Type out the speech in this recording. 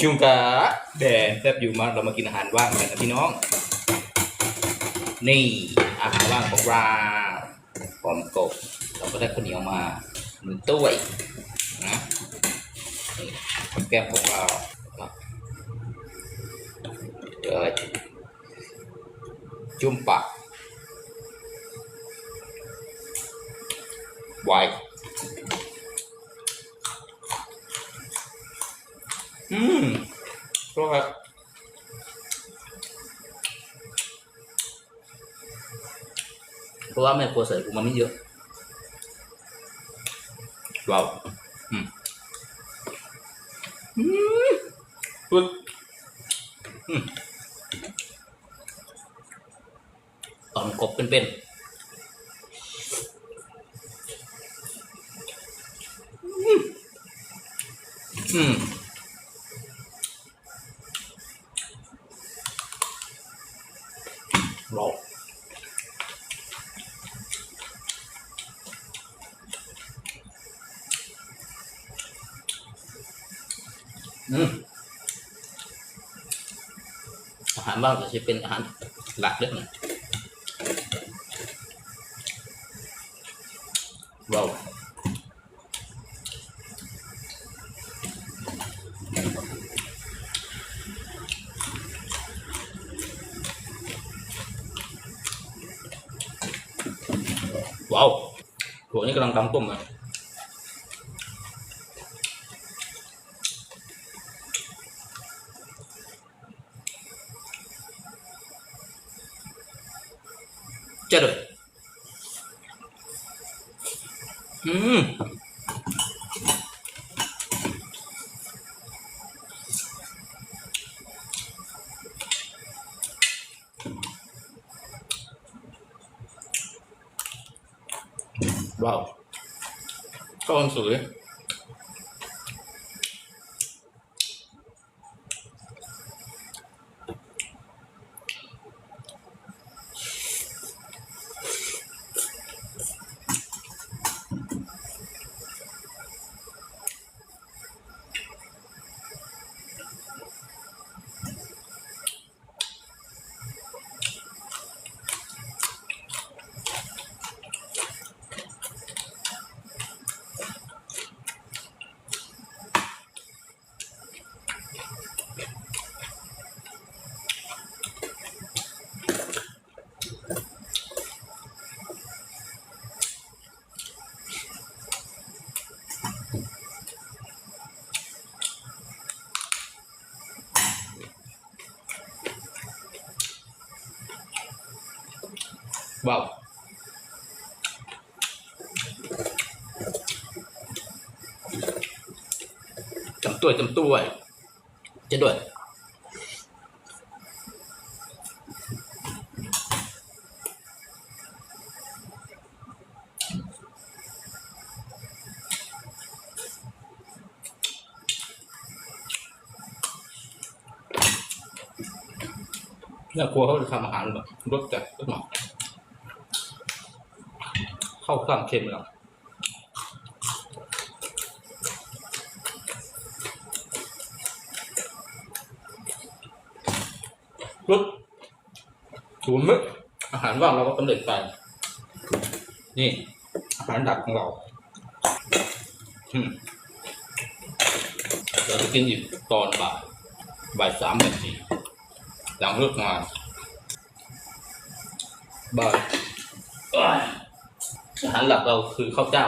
จุงกะแดนแซบอยู่มาเรามากินอาหารว่างกันนะพี่น้อง นี่อาหารว่างของเราหอมกบเราก็ได้ข้าวเหนียวมาหนึ่งถ้วนะนี่กับแก้มของเราเดี๋ยวจุ่มปากไว อืมอร่อยเพราะว่าแม่ครัวใส่กูมาไม่เยอะว้าวอืมอืมปึ๊ดอืมตอนกบเป็นๆอืม อาวอืมอาหารบ้านก็จะเป็นอาหารหลักเรื่องว้าว ว้าวหัวนี้กำลังตำต้มอะ chết rồi Ừm. Wow. Kaunsel ya. ว้าวจำตัวจำตัวจะด่วนเนี่ยครัวเขาจะทำอาหารแบบรสจัดก็หน่อ เข้าความเค็มแล้วรสถูนมึกอาหารว่างเราก็สำเร็จไป นี่ อาหารดักของเราเราจะกินอีกตอนบ่ายบ่ายสามบ่ายสี่หลังเลิกงานบ่าย อาหารหลักเราคือข้าวเจ้า